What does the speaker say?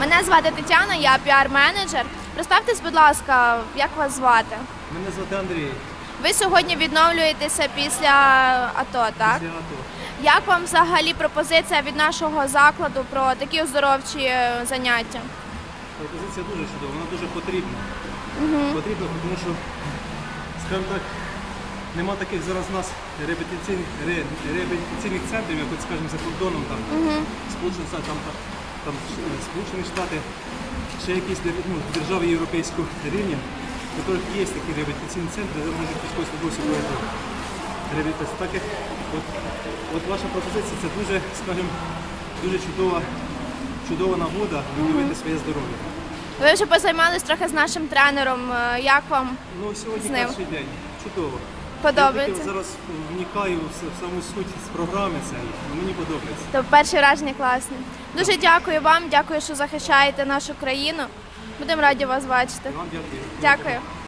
Мене звати Тетяна, я піар-менеджер. Представтесь, будь ласка, як вас звати? Мене звати Андрій. Ви сьогодні відновлюєтеся після АТО, так? Після АТО. Як вам взагалі пропозиція від нашого закладу про такі оздоровчі е, заняття? Пропозиція дуже чудова, вона дуже потрібна. Потрібна, тому що, скажімо так, нема таких зараз у нас реабілітаційних, ре- реабілітаційних центрів, як, от, скажімо, за кордоном, там, Штати, там, там, там е, Сполучені Штати, ще якісь ну, держави європейського рівня, в яких є такі реабілітаційні центри, де можуть військовослужбовці проводити реабілітацію. Так як от, от ваша пропозиція це дуже, скажімо, дуже чудова, чудова нагода відновити своє здоров'я. Ви вже позаймались трохи з нашим тренером. е, Як вам Ну, сьогодні З ним. перший день. Чудово. Подобається? Я зараз вникаю в в саму суть з програми цієї. Ну, Мені подобається. То перші враження класне. Дуже дякую вам, дякую, що захищаєте нашу країну. Будемо раді вас бачити. Вам дякую. Дякую.